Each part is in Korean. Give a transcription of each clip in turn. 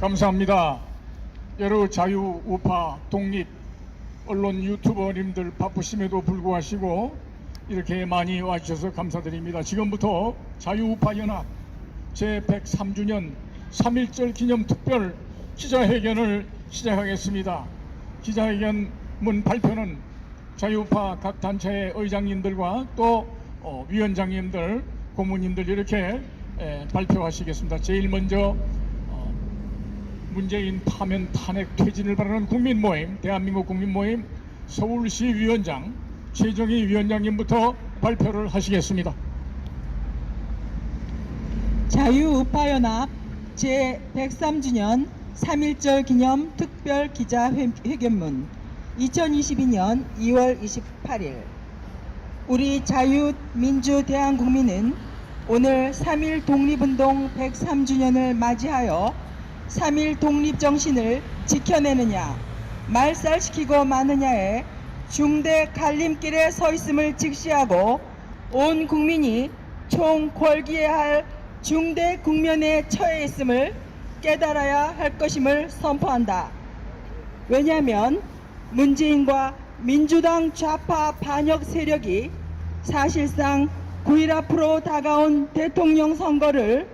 감사합니다. 여러 자유 우파 독립 언론 유튜버님들 바쁘심에도 불구하시고 이렇게 많이 와주셔서 감사드립니다. 지금부터 자유우파 연합 제103주년 3.1절 기념 특별 기자회견을 시작하겠습니다. 기자회견 문 발표는 자유우파 각 단체의 의장님들과 또 어, 위원장님들, 고문님들 이렇게 에, 발표하시겠습니다. 제일 먼저 어, 문재인 파면 탄핵 퇴진을 바라는 국민 모임, 대한민국 국민 모임 서울시 위원장 최정희 위원장님부터 발표를 하시겠습니다. 자유우파연합 제103주년 3.1절 기념 특별 기자회견문 2022년 2월 28일 우리 자유민주대한국민은 오늘 3.1 독립운동 103주년을 맞이하여 3.1 독립정신을 지켜내느냐 말살시키고 마느냐의 중대 갈림길에 서 있음을 직시하고 온 국민이 총궐기해야 할 중대 국면에 처해 있음을 깨달아야 할 것임을 선포한다. 왜냐하면 문재인과 민주당 좌파 반역 세력이 사실상 9일 앞으로 다가온 대통령 선거를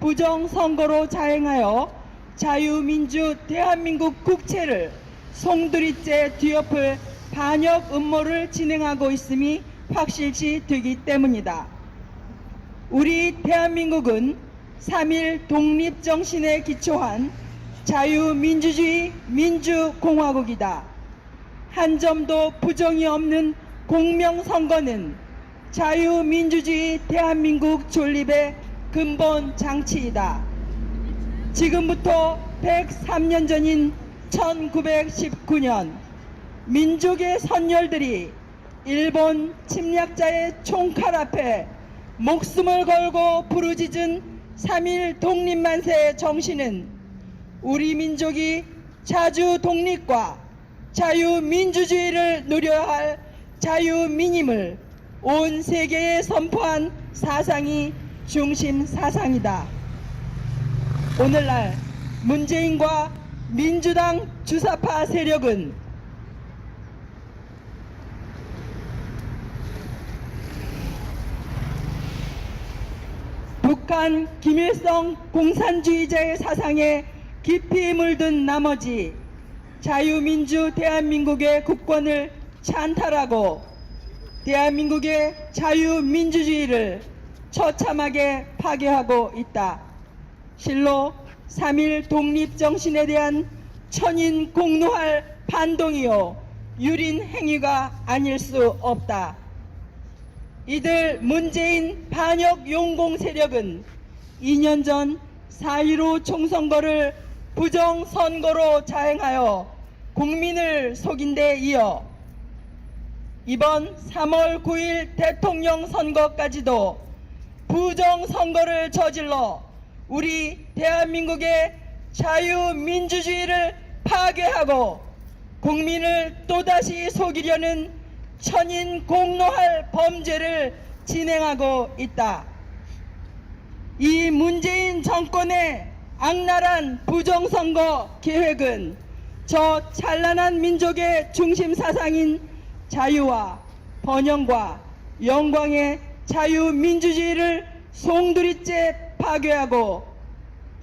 부정선거로 자행하여 자유민주 대한민국 국채를 송두리째 뒤엎을 반역 음모를 진행하고 있음이 확실시 되기 때문이다. 우리 대한민국은 3.1 독립정신에 기초한 자유민주주의 민주공화국이다. 한 점도 부정이 없는 공명선거는 자유민주주의 대한민국 존립의 근본 장치이다. 지금부터 103년 전인 1919년 민족의 선열들이 일본 침략자의 총칼 앞에 목숨을 걸고 부르짖은 3.1 독립만세의 정신은 우리 민족이 자주 독립과 자유민주주의를 누려야 할 자유민임을 온 세계에 선포한 사상이 중심 사상이다. 오늘날 문재인과 민주당 주사파 세력은 북한 김일성 공산주의자의 사상에 깊이 물든 나머지 자유민주 대한민국의 국권을 찬탈하고 대한민국의 자유민주주의를 처참하게 파괴하고 있다. 실로 3.1 독립정신에 대한 천인 공노할 반동이요 유린 행위가 아닐 수 없다. 이들 문재인 반역 용공 세력은 2년 전 4.15 총선거를 부정선거로 자행하여 국민을 속인 데 이어 이번 3월 9일 대통령 선거까지도 부정선거를 저질러 우리 대한민국의 자유민주주의를 파괴하고 국민을 또다시 속이려는 천인 공로할 범죄를 진행하고 있다. 이 문재인 정권의 악랄한 부정선거 계획은 저 찬란한 민족의 중심 사상인 자유와 번영과 영광의 자유민주주의를 송두리째 파괴하고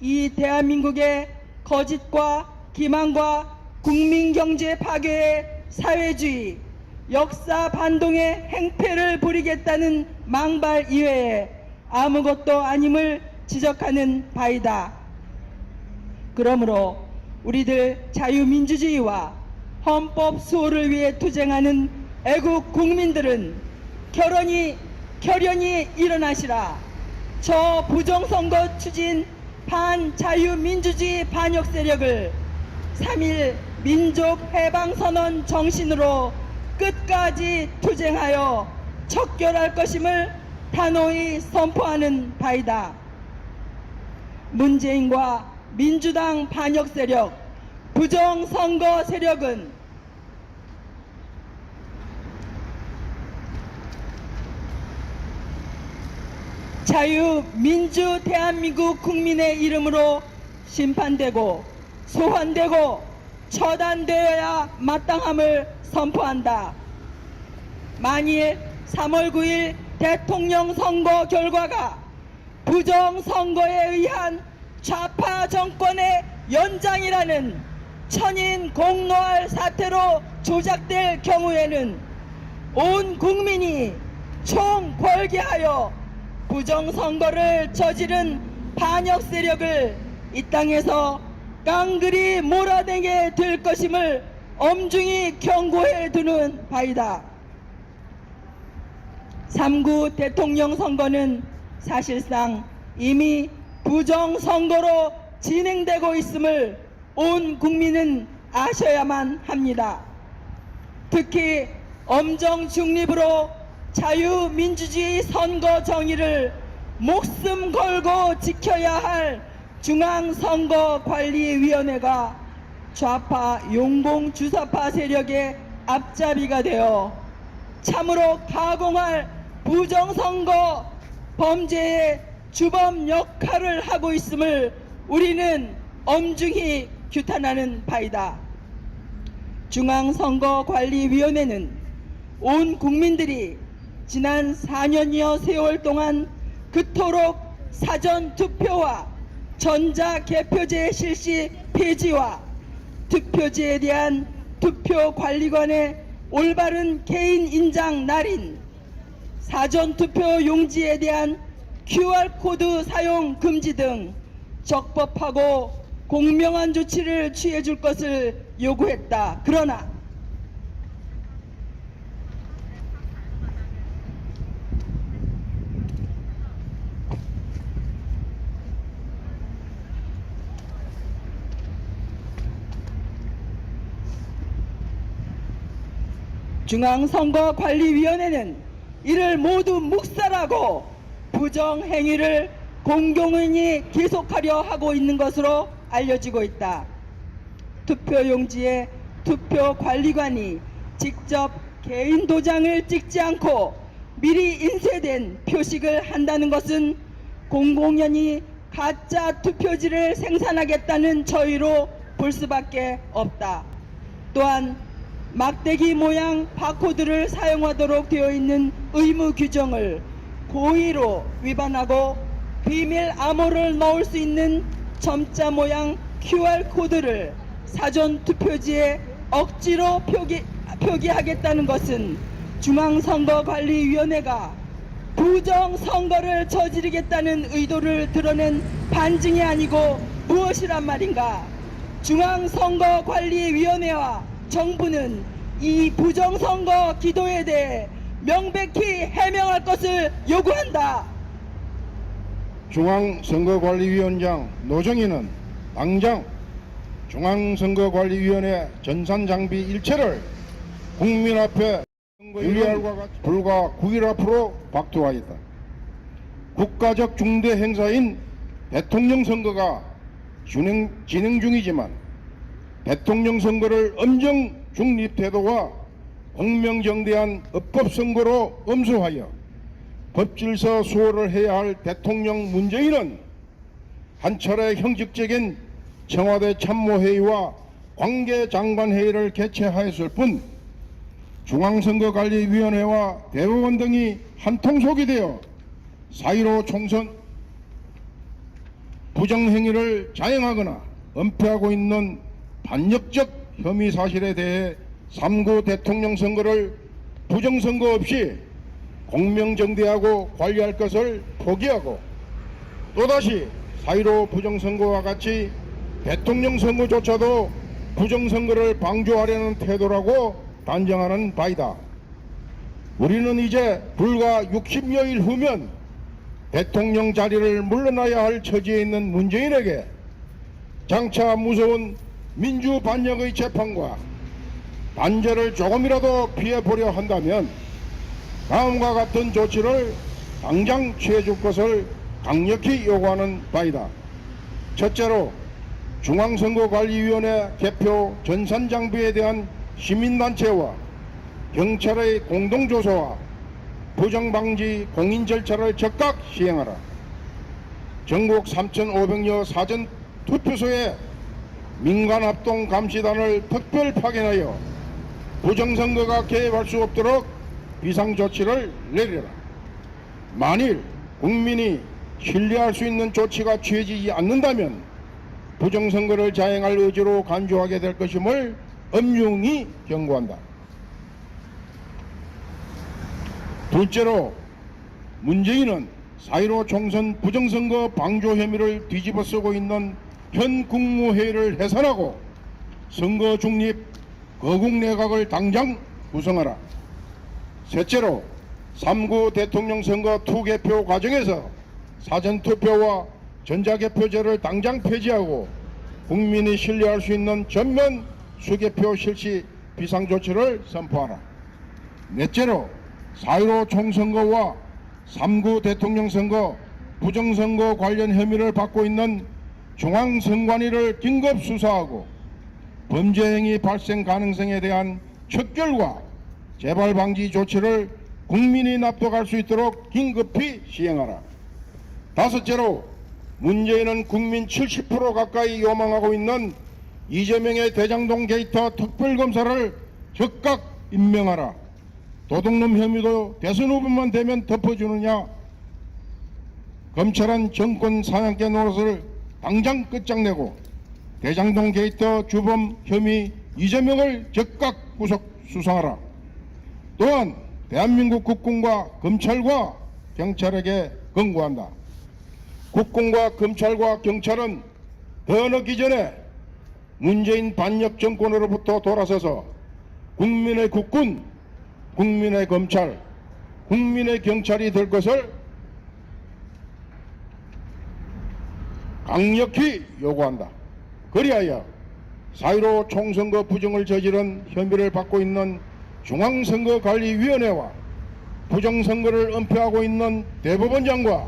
이 대한민국의 거짓과 기만과 국민 경제 파괴의 사회주의 역사 반동의 행패를 부리겠다는 망발 이외에 아무것도 아님을 지적하는 바이다. 그러므로 우리들 자유민주주의와 헌법 수호를 위해 투쟁하는 애국 국민들은 결연히 결연히 일어나시라. 저 부정선거 추진 반자유민주주의 반역 세력을 3.1 민족해방선언 정신으로 끝까지 투쟁하여 척결할 것임을 단호히 선포하는 바이다. 문재인과 민주당 반역 세력, 부정선거 세력은 자유민주 대한민국 국민의 이름으로 심판되고 소환되고 처단되어야 마땅함을 선포한다. 만일 3월 9일 대통령 선거 결과가 부정 선거에 의한 좌파 정권의 연장이라는 천인 공노할 사태로 조작될 경우에는 온 국민이 총 벌개하여 부정선거를 저지른 반역 세력을 이 땅에서 깡그리 몰아내게 될 것임을 엄중히 경고해 두는 바이다. 3구 대통령 선거는 사실상 이미 부정선거로 진행되고 있음을 온 국민은 아셔야만 합니다. 특히 엄정 중립으로 자유민주주의 선거 정의를 목숨 걸고 지켜야 할 중앙선거관리위원회가 좌파 용공 주사파 세력의 앞잡이가 되어 참으로 가공할 부정선거 범죄의 주범 역할을 하고 있음을 우리는 엄중히 규탄하는 바이다. 중앙선거관리위원회는 온 국민들이 지난 4년여 세월 동안 그토록 사전 투표와 전자 개표제 실시 폐지와 투표지에 대한 투표 관리관의 올바른 개인 인장 날인 사전 투표 용지에 대한 QR코드 사용 금지 등 적법하고 공명한 조치를 취해 줄 것을 요구했다. 그러나 중앙선거관리위원회는 이를 모두 묵살하고 부정행위를 공공연히 계속하려 하고 있는 것으로 알려지고 있다. 투표용지에 투표관리관이 직접 개인 도장을 찍지 않고 미리 인쇄된 표식을 한다는 것은 공공연히 가짜 투표지를 생산하겠다는 저희로 볼 수밖에 없다. 또한 막대기 모양 바코드를 사용하도록 되어 있는 의무 규정을 고의로 위반하고 비밀 암호를 넣을 수 있는 점자 모양 QR코드를 사전 투표지에 억지로 표기, 표기하겠다는 것은 중앙선거관리위원회가 부정선거를 저지르겠다는 의도를 드러낸 반증이 아니고 무엇이란 말인가? 중앙선거관리위원회와 정부는 이 부정선거 기도에 대해 명백히 해명할 것을 요구한다. 중앙선거관리위원장 노정희는 당장 중앙선거관리위원회 전산장비 일체를 국민 앞에 불과 9일 앞으로 박토하였다. 국가적 중대 행사인 대통령 선거가 진행, 진행 중이지만 대통령 선거를 엄정 중립 태도와 공명정대한 입법 선거로 엄수하여 법질서 수호를 해야 할 대통령 문재인은 한 차례 형식적인 청와대 참모회의와 관계장관회의를 개최하였을 뿐 중앙선거관리위원회와 대법원 등이 한통속이 되어 4.15 총선 부정행위를 자행하거나 은폐하고 있는 반역적 혐의 사실에 대해 3구 대통령 선거를 부정선거 없이 공명정대하고 관리할 것을 포기하고 또다시 4.15 부정선거와 같이 대통령 선거조차도 부정선거를 방조하려는 태도라고 단정하는 바이다. 우리는 이제 불과 60여일 후면 대통령 자리를 물러나야 할 처지에 있는 문재인에게 장차 무서운 민주 반역의 재판과 단죄를 조금이라도 피해보려 한다면 다음과 같은 조치를 당장 취해줄 것을 강력히 요구하는 바이다. 첫째로 중앙선거관리위원회 개표 전산장비에 대한 시민단체와 경찰의 공동조사와 부정방지 공인 절차를 적극 시행하라. 전국 3,500여 사전 투표소에 민간합동 감시단을 특별 파견하여 부정선거가 개입할 수 없도록 비상조치를 내리라. 만일 국민이 신뢰할 수 있는 조치가 취해지지 않는다면 부정선거를 자행할 의지로 간주하게 될 것임을 엄중히 경고한다. 둘째로 문재인은 4.15 총선 부정선거 방조 혐의를 뒤집어 쓰고 있는 현 국무회의를 해산하고 선거 중립 거국 내각을 당장 구성하라. 셋째로 3구 대통령 선거 투개표 과정에서 사전투표와 전자개표제를 당장 폐지하고 국민이 신뢰할 수 있는 전면 수개표 실시 비상조치를 선포하라. 넷째로 4.15 총선거와 3구 대통령 선거 부정선거 관련 혐의를 받고 있는 중앙선관위를 긴급 수사하고 범죄 행위 발생 가능성에 대한 척결과 재발 방지 조치를 국민이 납득할 수 있도록 긴급히 시행하라. 다섯째로 문재인은 국민 70% 가까이 요망하고 있는 이재명의 대장동 게이트 특별검사를 즉각 임명하라. 도둑놈 혐의도 대선 후보만 되면 덮어주느냐? 검찰은 정권 사냥개 노릇을 당장 끝장내고 대장동 게이트 주범 혐의 이재명을 즉각 구속 수사하라. 또한 대한민국 국군과 검찰과 경찰에게 권고한다. 국군과 검찰과 경찰은 더 늦기 전에 문재인 반역 정권으로부터 돌아서서 국민의 국군, 국민의 검찰, 국민의 경찰이 될 것을 강력히 요구한다. 그리하여 4.15 총선거 부정을 저지른 혐의를 받고 있는 중앙선거관리위원회와 부정선거를 은폐하고 있는 대법원장과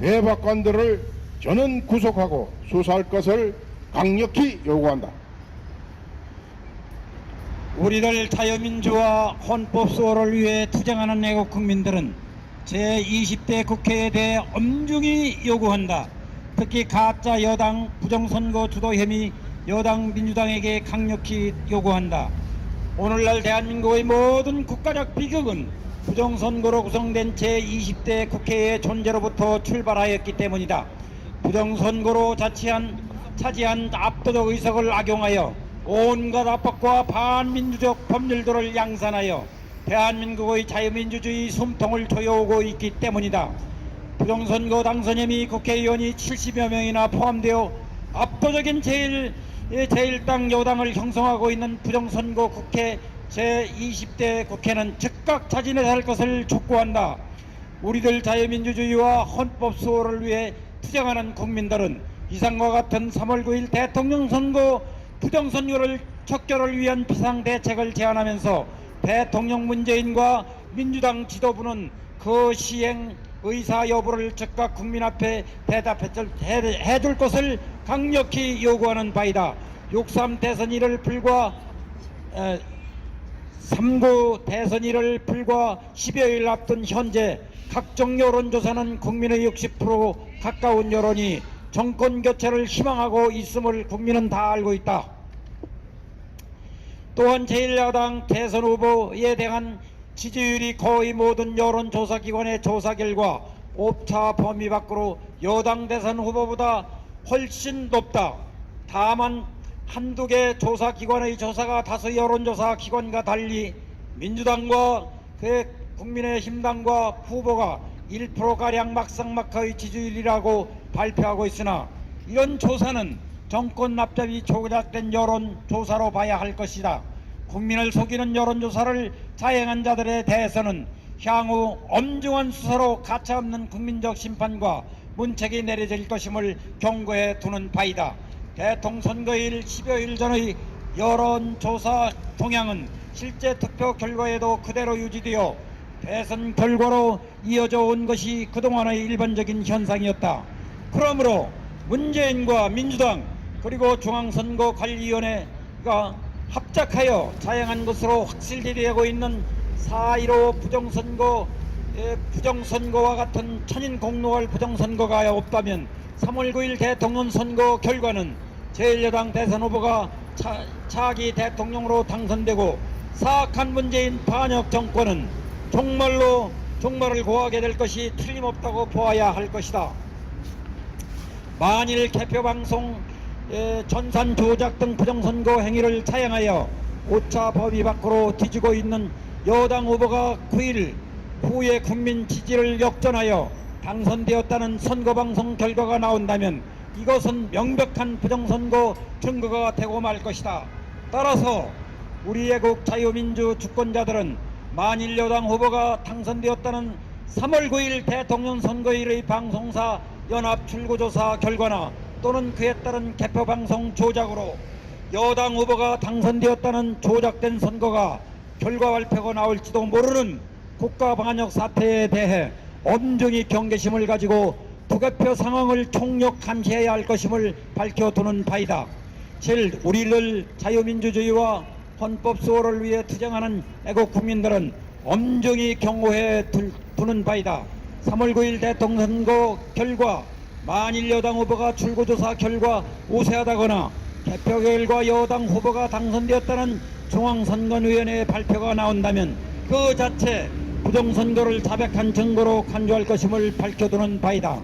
대법관들을 저는 구속하고 수사할 것을 강력히 요구한다. 우리들 자유민주화 헌법 수호를 위해 투쟁하는 애국 국민들은 제20대 국회에 대해 엄중히 요구한다. 특히 가짜 여당 부정선거 주도 혐의 여당 민주당에게 강력히 요구한다. 오늘날 대한민국의 모든 국가적 비극은 부정선거로 구성된 제20대 국회의 존재로부터 출발하였기 때문이다. 부정선거로 자치한, 차지한 압도적 의석을 악용하여 온갖 압박과 반민주적 법률들을 양산하여 대한민국의 자유민주주의 숨통을 조여오고 있기 때문이다. 부정선거 당선 혐의 국회의원이 70여 명이나 포함되어 압도적인 제일 제1당 여당을 형성하고 있는 부정선거 국회 제20대 국회는 즉각 자진해야 할 것을 촉구한다. 우리들 자유민주주의와 헌법 수호를 위해 투쟁하는 국민들은 이상과 같은 3월 9일 대통령 선거 부정선거를 척결을 위한 비상대책을 제안하면서 대통령 문재인과 민주당 지도부는 그 시행 의사 여부를 즉각 국민 앞에 대답해 줄 것을 강력히 요구하는 바이다. 6.3 대선일을 불과 에, 3구 대선일을 불과 10여일 앞둔 현재 각종 여론조사는 국민의 60% 가까운 여론이 정권 교체를 희망하고 있음을 국민은 다 알고 있다. 또한 제1야당 대선 후보에 대한 지지율이 거의 모든 여론조사 기관의 조사 결과 오차 범위 밖으로 여당 대선 후보보다 훨씬 높다. 다만 한두 개 조사 기관의 조사가 다수 여론조사 기관과 달리 민주당과 그 국민의힘당과 후보가 1%가량 막상막하의 지지율이라고 발표하고 있으나 이런 조사는 정권 납작이 조작된 여론조사로 봐야 할 것이다. 국민을 속이는 여론조사를 자행한 자들에 대해서는 향후 엄중한 수사로 가차없는 국민적 심판과 문책이 내려질 것임을 경고해 두는 바이다. 대통령 선거일 10여일 전의 여론조사 동향은 실제 투표 결과에도 그대로 유지되어 대선 결과로 이어져 온 것이 그동안의 일반적인 현상이었다. 그러므로 문재인과 민주당 그리고 중앙선거관리위원회가 합작하여 자행한 것으로 확실되고 있는 4.15 부정선거 에, 부정선거와 같은 천인 공로할 부정선거가 없다면 3월 9일 대통령 선거 결과는 제1여당 대선 후보가 차, 차기 대통령으로 당선되고 사악한 문재인 반역 정권은 종말로 종말을 고하게 될 것이 틀림없다고 보아야 할 것이다. 만일 개표 방송 에, 전산 조작 등 부정선거 행위를 차양하여 5차 범위 밖으로 뒤지고 있는 여당 후보가 9일 후에 국민 지지를 역전하여 당선되었다는 선거방송 결과가 나온다면 이것은 명백한 부정선거 증거가 되고 말 것이다. 따라서 우리 애국 자유민주 주권자들은 만일 여당 후보가 당선되었다는 3월 9일 대통령 선거일의 방송사 연합 출구조사 결과나 또는 그에 따른 개표 방송 조작으로 여당 후보가 당선되었다는 조작된 선거가 결과 발표가 나올지도 모르는 국가 반역 사태에 대해 엄중히 경계심을 가지고 부개표 상황을 총력 감시해야 할 것임을 밝혀두는 바이다. 칠 우리를 자유민주주의와 헌법 수호를 위해 투쟁하는 애국 국민들은 엄중히 경고해 둘- 두는 바이다. 3월 9일 대통령 선거 결과 만일 여당 후보가 출구조사 결과 우세하다거나 개표 결과 여당 후보가 당선되었다는 중앙선거위원회 발표가 나온다면 그 자체 부정선거를 자백한 증거로 간주할 것임을 밝혀두는 바이다.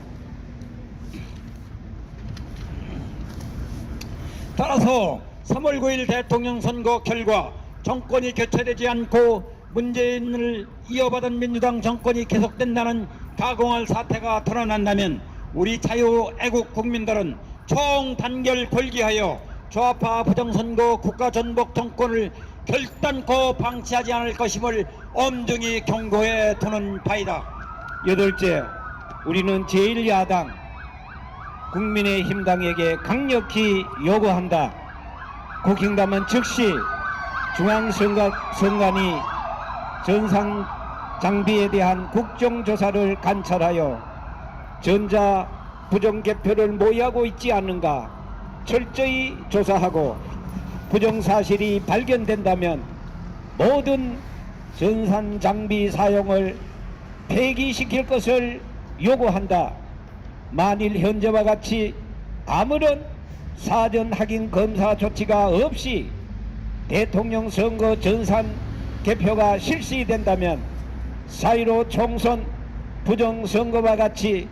따라서 3월 9일 대통령 선거 결과 정권이 교체되지 않고 문재인을 이어받은 민주당 정권이 계속된다는 가공할 사태가 드러난다면 우리 자유 애국 국민들은 총단결 골기하여 좌파 부정선거 국가전복 정권을 결단코 방치하지 않을 것임을 엄중히 경고해 두는 바이다. 여덟째, 우리는 제1야당 국민의힘당에게 강력히 요구한다. 국힘당은 즉시 중앙선관위 전상 장비에 대한 국정조사를 관찰하여 전자 부정 개표를 모의하고 있지 않는가 철저히 조사하고 부정 사실이 발견된다면 모든 전산 장비 사용을 폐기시킬 것을 요구한다. 만일 현재와 같이 아무런 사전 확인 검사 조치가 없이 대통령 선거 전산 개표가 실시된다면 4.15 총선 부정선거와 같이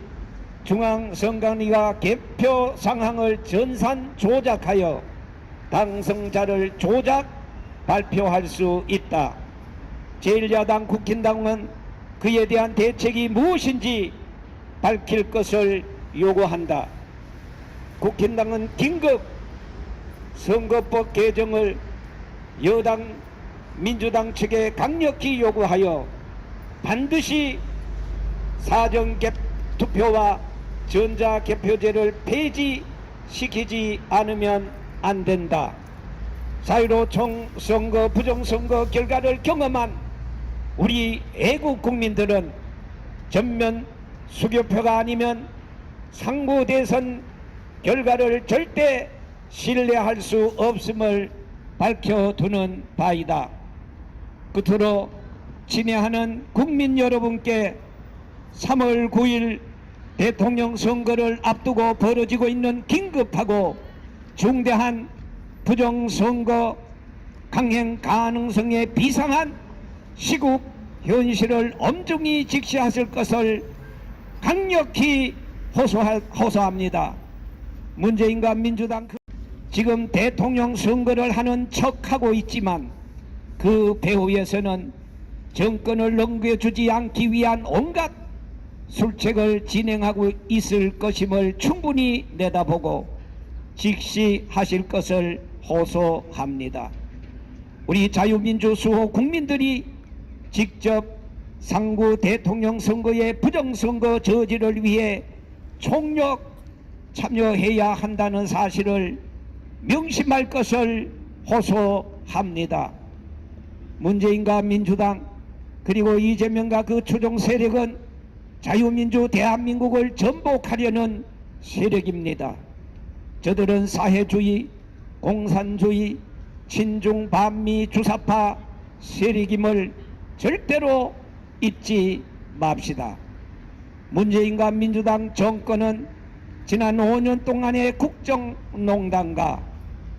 중앙선관위가 개표 상황을 전산 조작하여 당선자를 조작 발표할 수 있다. 제1야당 국힘당은 그에 대한 대책이 무엇인지 밝힐 것을 요구한다. 국힘당은 긴급 선거법 개정을 여당 민주당 측에 강력히 요구하여 반드시 사전 개 투표와 전자 개표제를 폐지시키지 않으면 안 된다. 4.15 총선거 부정선거 결과를 경험한 우리 애국 국민들은 전면 수교표가 아니면 상부 대선 결과를 절대 신뢰할 수 없음을 밝혀두는 바이다. 끝으로 친애하는 국민 여러분께 3월 9일 대통령 선거를 앞두고 벌어지고 있는 긴급하고 중대한 부정선거 강행 가능성에 비상한 시국 현실을 엄중히 직시하실 것을 강력히 호소할, 호소합니다. 문재인과 민주당 그- 지금 대통령 선거를 하는 척하고 있지만 그 배후에서는 정권을 넘겨주지 않기 위한 온갖 술책을 진행하고 있을 것임을 충분히 내다보고 직시하실 것을 호소합니다. 우리 자유민주 수호 국민들이 직접 상구 대통령 선거의 부정선거 저지를 위해 총력 참여해야 한다는 사실을 명심할 것을 호소합니다. 문재인과 민주당 그리고 이재명과 그 추종 세력은 자유민주 대한민국을 전복하려는 세력입니다. 저들은 사회주의, 공산주의, 친중 반미 주사파 세력임을 절대로 잊지 맙시다. 문재인과 민주당 정권은 지난 5년 동안의 국정농단과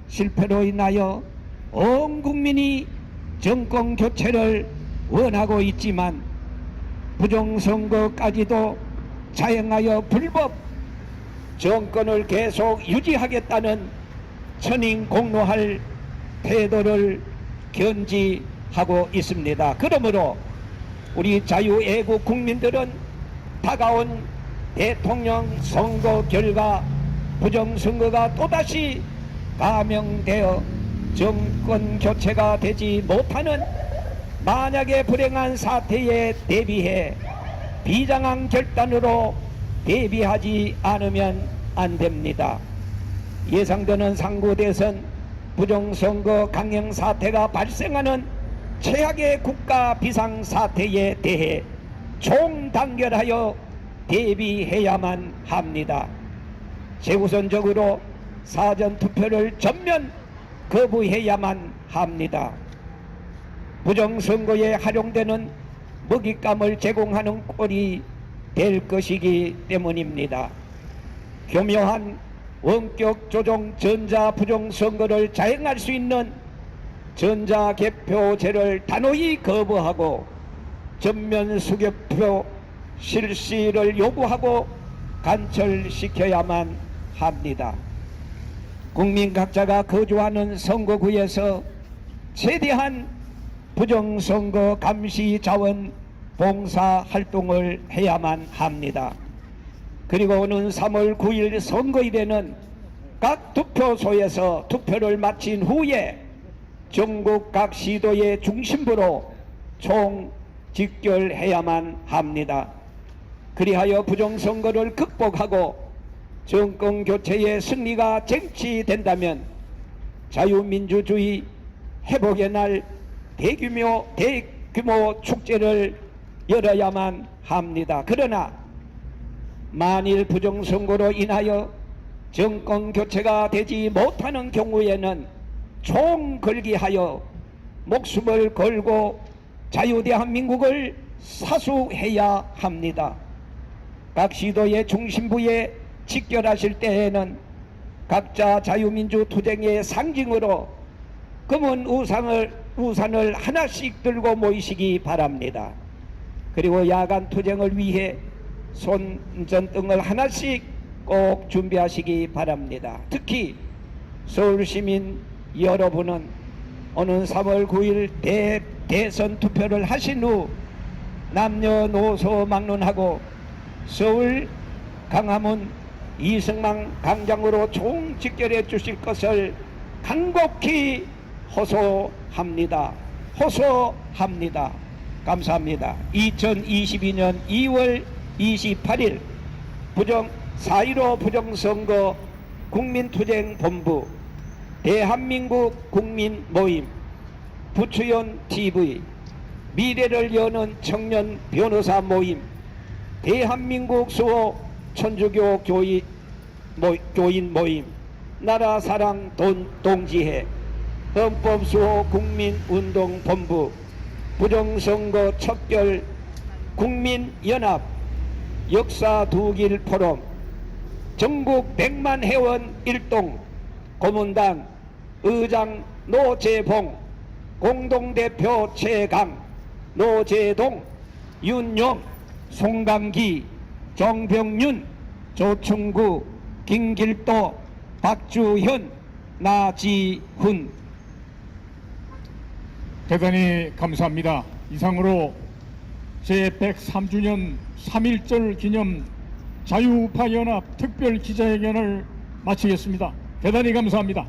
실패로 인하여 온 국민이 정권 교체를 원하고 있지만 부정선거까지도 자행하여 불법 정권을 계속 유지하겠다는 천인공노할 태도를 견지하고 있습니다. 그러므로 우리 자유애국 국민들은 다가온 대통령 선거 결과 부정선거가 또다시 감행되어 정권 교체가 되지 못하는 만약에 불행한 사태에 대비해 비장한 결단으로 대비하지 않으면 안 됩니다. 예상되는 상구 대선 부정선거 강행 사태가 발생하는 최악의 국가 비상 사태에 대해 총단결하여 대비해야만 합니다. 최우선적으로 사전 투표를 전면 거부해야만 합니다. 부정선거에 활용되는 먹잇감을 제공하는 꼴이 될 것이기 때문입니다. 교묘한 원격 조정 전자 부정 선거를 자행할 수 있는 전자 개표제를 단호히 거부하고 전면 수개표 실시를 요구하고 간철시켜야만 합니다. 국민 각자가 거주하는 선거구에서 최대한 부정선거 감시 자원 봉사 활동을 해야만 합니다. 그리고 오는 3월 9일 선거일에는 각 투표소에서 투표를 마친 후에 전국 각 시도의 중심부로 총 직결해야만 합니다. 그리하여 부정선거를 극복하고 정권 교체의 승리가 쟁취된다면 자유민주주의 회복의 날 대규모 대규모 축제를 열어야만 합니다. 그러나 만일 부정선거로 인하여 정권 교체가 되지 못하는 경우에는 총 걸기하여 목숨을 걸고 자유대한민국을 사수해야 합니다. 각 시도의 중심부에 직결하실 때에는 각자 자유민주 투쟁의 상징으로 검은 우상을 우산을 하나씩 들고 모이시기 바랍니다. 그리고 야간 투쟁을 위해 손전등을 하나씩 꼭 준비하시기 바랍니다. 특히 서울 시민 여러분은 오는 3월 9일 대, 대선 투표를 하신 후 남녀노소 막론하고 서울 강화문 이승만 광장으로 총 직결해 주실 것을 간곡히 호소합니다. 호소합니다. 감사합니다. 2022년 2월 28일 부정 4.15 부정선거 국민투쟁본부 대한민국 국민 모임 부추연 TV 미래를 여는 청년 변호사 모임 대한민국 수호 천주교 교인, 모임 나라 사랑 돈 동지회 헌법 수호 국민운동본부 부정선거 척결 국민연합 역사 두길 포럼 전국 백만 회원 일동 고문단 의장 노재봉 공동대표 최강 노재동 윤용 송감기 정병윤 조충구 김길도 박주현 나지훈 대단히 감사합니다. 이상으로 제103주년 3.1절 기념 자유우파 연합 특별 기자회견을 마치겠습니다. 대단히 감사합니다.